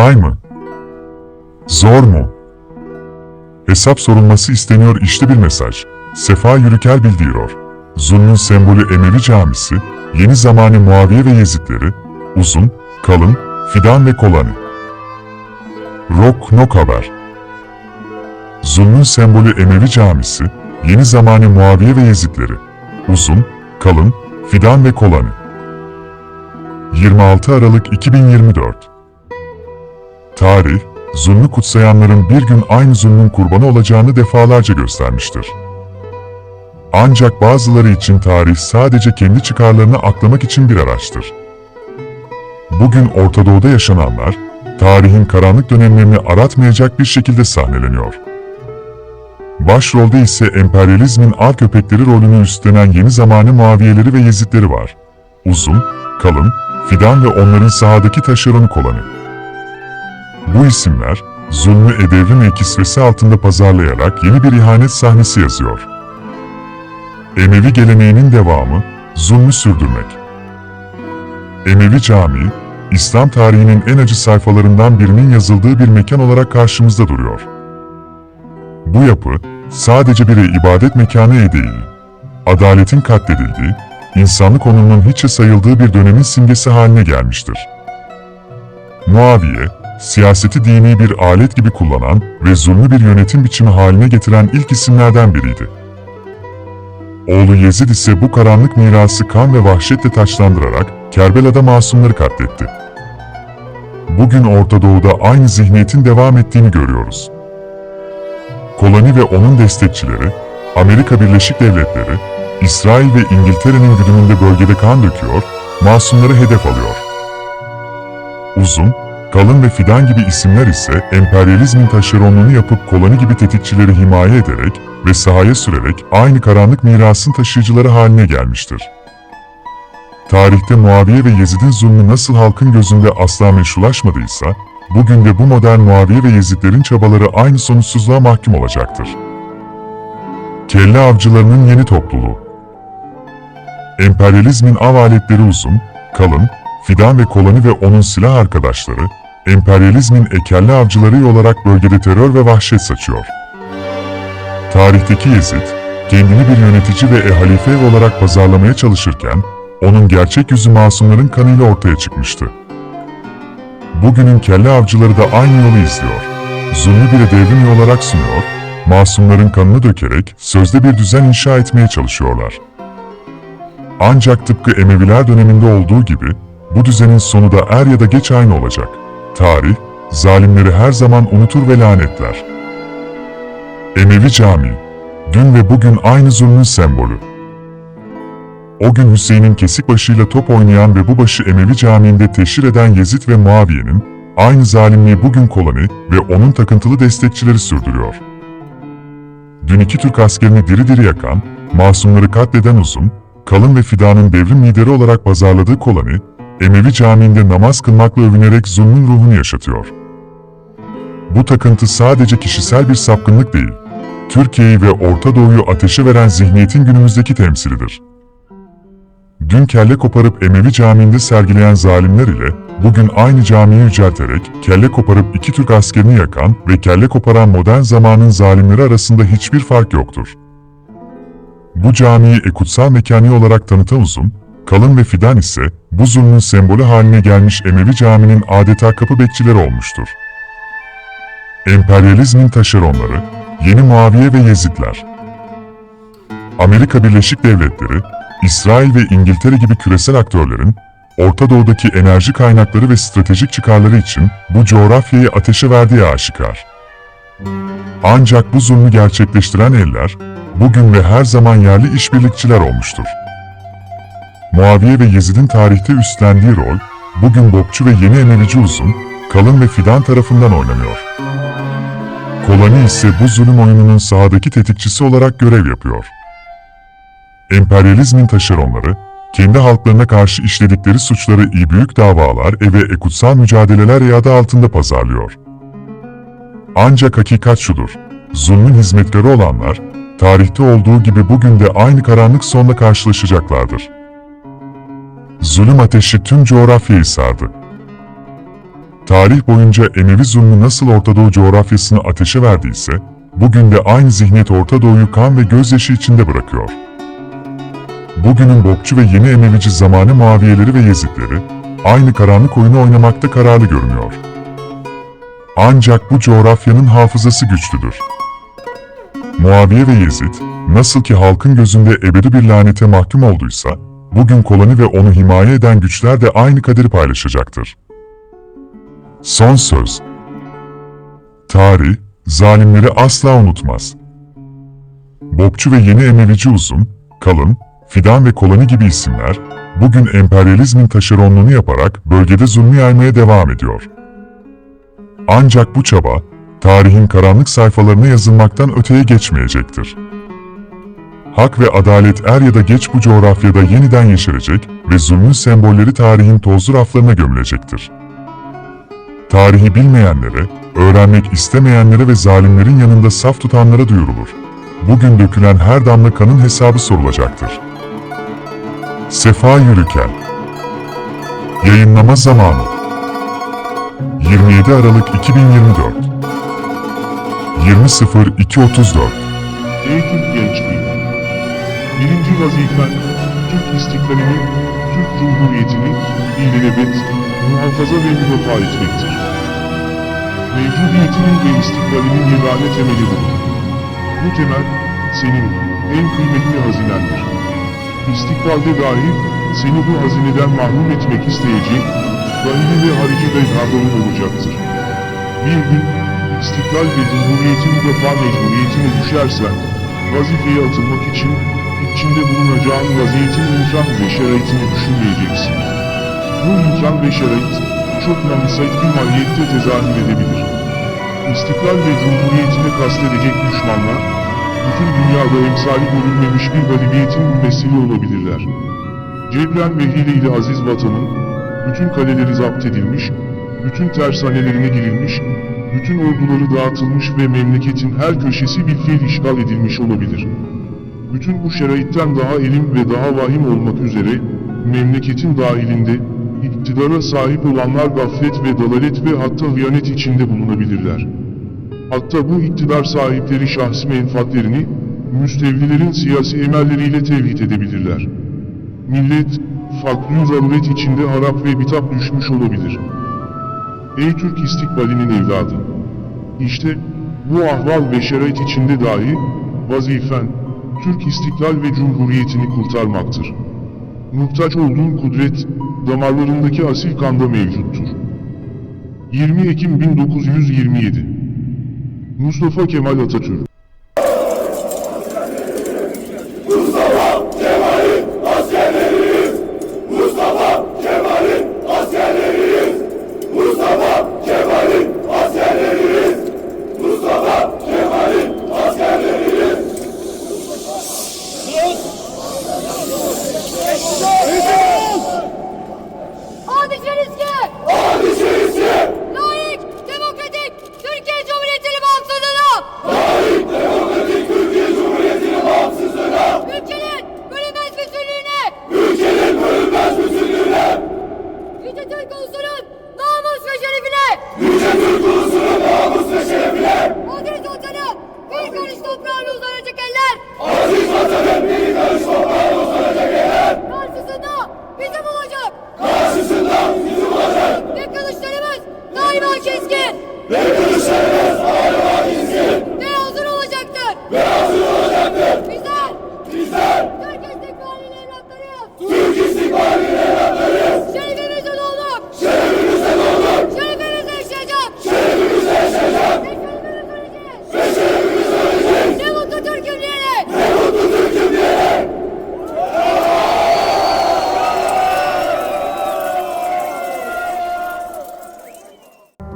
Kolay mı? Zor mu? Hesap sorulması isteniyor işte bir mesaj. Sefa Yürükel bildiriyor. Zulmün sembolü Emevi Camisi, yeni zamanı Muaviye ve Yezidleri, uzun, kalın, fidan ve kolani. Rock Nok Haber Zulmün sembolü Emevi Camisi, yeni zamanı Muaviye ve Yezidleri, uzun, kalın, fidan ve kolani. 26 Aralık 2024 Tarih, zulmü kutsayanların bir gün aynı zulmün kurbanı olacağını defalarca göstermiştir. Ancak bazıları için tarih sadece kendi çıkarlarını aklamak için bir araçtır. Bugün Orta Doğu'da yaşananlar, tarihin karanlık dönemlerini aratmayacak bir şekilde sahneleniyor. Başrolde ise emperyalizmin av köpekleri rolünü üstlenen yeni zamanı Muaviyeleri ve Yezidleri var. Uzun, kalın, fidan ve onların sahadaki taşeron kolanı. Bu isimler, zulmü edevrin ve kisvesi altında pazarlayarak yeni bir ihanet sahnesi yazıyor. Emevi geleneğinin devamı, zulmü sürdürmek. Emevi Camii, İslam tarihinin en acı sayfalarından birinin yazıldığı bir mekan olarak karşımızda duruyor. Bu yapı, sadece bir ibadet mekanı değil, adaletin katledildiği, insanlık onurunun hiçe sayıldığı bir dönemin simgesi haline gelmiştir. Muaviye, siyaseti dini bir alet gibi kullanan ve zulmü bir yönetim biçimi haline getiren ilk isimlerden biriydi. Oğlu Yezid ise bu karanlık mirası kan ve vahşetle taçlandırarak Kerbela'da masumları katletti. Bugün Orta Doğu'da aynı zihniyetin devam ettiğini görüyoruz. Koloni ve onun destekçileri, Amerika Birleşik Devletleri, İsrail ve İngiltere'nin güdümünde bölgede kan döküyor, masumları hedef alıyor. Uzun, Kalın ve Fidan gibi isimler ise emperyalizmin taşeronluğunu yapıp koloni gibi tetikçileri himaye ederek ve sahaya sürerek aynı karanlık mirasın taşıyıcıları haline gelmiştir. Tarihte Muaviye ve Yezid'in zulmü nasıl halkın gözünde asla meşrulaşmadıysa, bugün de bu modern Muaviye ve Yezidlerin çabaları aynı sonuçsuzluğa mahkum olacaktır. Kelle avcılarının yeni topluluğu Emperyalizmin av aletleri uzun, kalın, Fidan ve koloni ve onun silah arkadaşları, emperyalizmin ekelli avcıları olarak bölgede terör ve vahşet saçıyor. Tarihteki Yezid, kendini bir yönetici ve e-halife olarak pazarlamaya çalışırken, onun gerçek yüzü masumların kanıyla ortaya çıkmıştı. Bugünün kelle avcıları da aynı yolu izliyor. Zulmü bir devrim olarak sunuyor, masumların kanını dökerek sözde bir düzen inşa etmeye çalışıyorlar. Ancak tıpkı Emeviler döneminde olduğu gibi, bu düzenin sonu da er ya da geç aynı olacak. Tarih, zalimleri her zaman unutur ve lanetler. Emevi Camii, dün ve bugün aynı zulmün sembolü. O gün Hüseyin'in kesik başıyla top oynayan ve bu başı Emevi Camii'nde teşhir eden Yezid ve Muaviye'nin, aynı zalimliği bugün koloni ve onun takıntılı destekçileri sürdürüyor. Dün iki Türk askerini diri diri yakan, masumları katleden uzun, kalın ve fidanın devrim lideri olarak pazarladığı koloni, Emevi Camii'nde namaz kılmakla övünerek zulmün ruhunu yaşatıyor. Bu takıntı sadece kişisel bir sapkınlık değil, Türkiye'yi ve Orta Doğu'yu ateşe veren zihniyetin günümüzdeki temsilidir. Dün kelle koparıp Emevi Camii'nde sergileyen zalimler ile bugün aynı camiyi yücelterek kelle koparıp iki Türk askerini yakan ve kelle koparan modern zamanın zalimleri arasında hiçbir fark yoktur. Bu camiyi e kutsal mekanı olarak tanıtan uzun, kalın ve fidan ise bu zulmün sembolü haline gelmiş Emevi Camii'nin adeta kapı bekçileri olmuştur. Emperyalizmin taşeronları, yeni Muaviye ve Yezidler. Amerika Birleşik Devletleri, İsrail ve İngiltere gibi küresel aktörlerin, Orta Doğu'daki enerji kaynakları ve stratejik çıkarları için bu coğrafyayı ateşe verdiği aşikar. Ancak bu zulmü gerçekleştiren eller, bugün ve her zaman yerli işbirlikçiler olmuştur. Muaviye ve Yezid'in tarihte üstlendiği rol, bugün Bokçu ve Yeni Emevici Uzun, Kalın ve Fidan tarafından oynanıyor. Kolani ise bu zulüm oyununun sahadaki tetikçisi olarak görev yapıyor. Emperyalizmin taşeronları, kendi halklarına karşı işledikleri suçları iyi büyük davalar ve kutsal mücadeleler yadı altında pazarlıyor. Ancak hakikat şudur, zulmün hizmetleri olanlar, tarihte olduğu gibi bugün de aynı karanlık sonla karşılaşacaklardır. Zulüm ateşi tüm coğrafyayı sardı. Tarih boyunca Emevi zulmü nasıl Orta Doğu coğrafyasını ateşe verdiyse, bugün de aynı zihniyet Orta Doğu'yu kan ve gözyaşı içinde bırakıyor. Bugünün Bokçu ve yeni Emevici zamanı Muaviyeleri ve Yezidleri, aynı karanlık oyunu oynamakta kararlı görünüyor. Ancak bu coğrafyanın hafızası güçlüdür. Muaviye ve Yezid, nasıl ki halkın gözünde ebedi bir lanete mahkum olduysa, bugün koloni ve onu himaye eden güçler de aynı kaderi paylaşacaktır. Son söz. Tarih, zalimleri asla unutmaz. Bokçu ve yeni Emevici uzun, kalın, fidan ve koloni gibi isimler, bugün emperyalizmin taşeronluğunu yaparak bölgede zulmü yaymaya devam ediyor. Ancak bu çaba, tarihin karanlık sayfalarına yazılmaktan öteye geçmeyecektir. Hak ve adalet er ya da geç bu coğrafyada yeniden yeşerecek ve zulmün sembolleri tarihin tozlu raflarına gömülecektir. Tarihi bilmeyenlere, öğrenmek istemeyenlere ve zalimlerin yanında saf tutanlara duyurulur. Bugün dökülen her damla kanın hesabı sorulacaktır. Sefa Yürüken Yayınlama zamanı 27 Aralık 2024 20.02.34 Ey Türk gençliği! Birinci vazifen, Türk istiklalini, Türk Cumhuriyeti'ni ilelebet, muhafaza ve müdafaa etmektir. Mevcudiyetinin ve istiklalinin yegane temeli budur. Bu temel, senin en kıymetli hazinendir. İstikbalde dahi seni bu hazineden mahrum etmek isteyecek, dahili ve harici bedhadların olacaktır. Bir gün, istiklal ve cumhuriyetin müdafaa mecburiyetine düşersen, vazifeye atılmak için, içinde bulunacağın vaziyetin imkan ve şeraitini düşünmeyeceksin. Bu imkan ve şerait, çok namsayt bir maliyette tezahür edebilir. İstiklal ve cumhuriyetine kastedecek düşmanlar, bütün dünyada emsali görülmemiş bir galibiyetin mümessili olabilirler. Cebren ve hile ile aziz vatanın, bütün kaleleri zapt edilmiş, bütün tersanelerine girilmiş, bütün orduları dağıtılmış ve memleketin her köşesi bir fiil işgal edilmiş olabilir. Bütün bu şeraitten daha elim ve daha vahim olmak üzere, memleketin dahilinde, iktidara sahip olanlar gaflet ve dalalet ve hatta hıyanet içinde bulunabilirler. Hatta bu iktidar sahipleri şahsi menfaatlerini, müstevlilerin siyasi emelleriyle tevhid edebilirler. Millet, fakr zaruret içinde harap ve bitap düşmüş olabilir. Ey Türk istikbalinin evladı! İşte, bu ahval ve şerait içinde dahi, vazifen, Türk istiklal ve cumhuriyetini kurtarmaktır. Muhtaç olduğun kudret, damarlarındaki asil kanda mevcuttur. 20 Ekim 1927 Mustafa Kemal Atatürk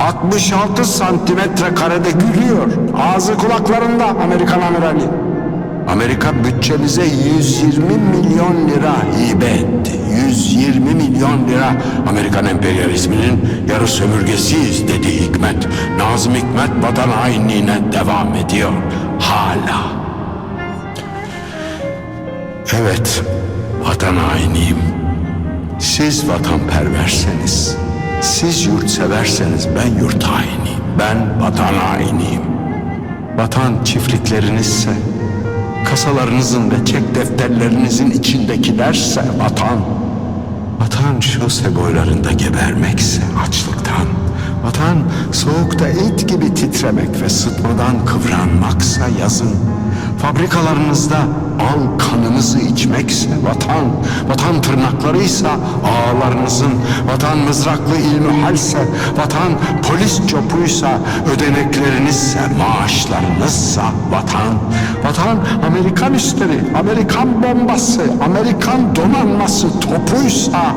66 santimetre karede gülüyor. Ağzı kulaklarında Amerikan amirali. Amerika bütçemize 120 milyon lira hibe etti. 120 milyon lira Amerikan emperyalizminin yarı sömürgesiyiz dedi Hikmet. Nazım Hikmet vatan hainliğine devam ediyor. Hala. Evet, vatan hainiyim. Siz vatanperverseniz, siz yurtseverseniz ben yurt hainiyim. Ben vatan hainiyim. Vatan çiftliklerinizse, kasalarınızın ve çek defterlerinizin içindekilerse vatan. Vatan şose boylarında gebermekse açlıktan. Vatan soğukta et gibi titremek ve sıtmadan kıvranmaksa yazın. Fabrikalarınızda al kanınızı içmekse vatan, vatan tırnaklarıysa ağalarınızın, vatan mızraklı ilmihalse, vatan polis çopuysa, ödeneklerinizse, maaşlarınızsa vatan, vatan Amerikan üstleri, Amerikan bombası, Amerikan donanması topuysa,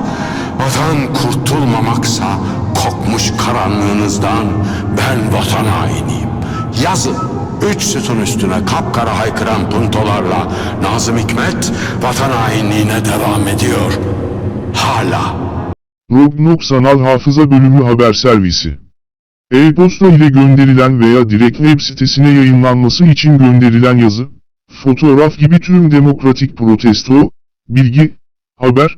vatan kurtulmamaksa, kokmuş karanlığınızdan ben vatan hainiyim. Yazın üç sütun üstüne kapkara haykıran puntolarla Nazım Hikmet vatan hainliğine devam ediyor. Hala. Rognok Sanal Hafıza Bölümü Haber Servisi E-posta ile gönderilen veya direkt web sitesine yayınlanması için gönderilen yazı, fotoğraf gibi tüm demokratik protesto, bilgi, haber,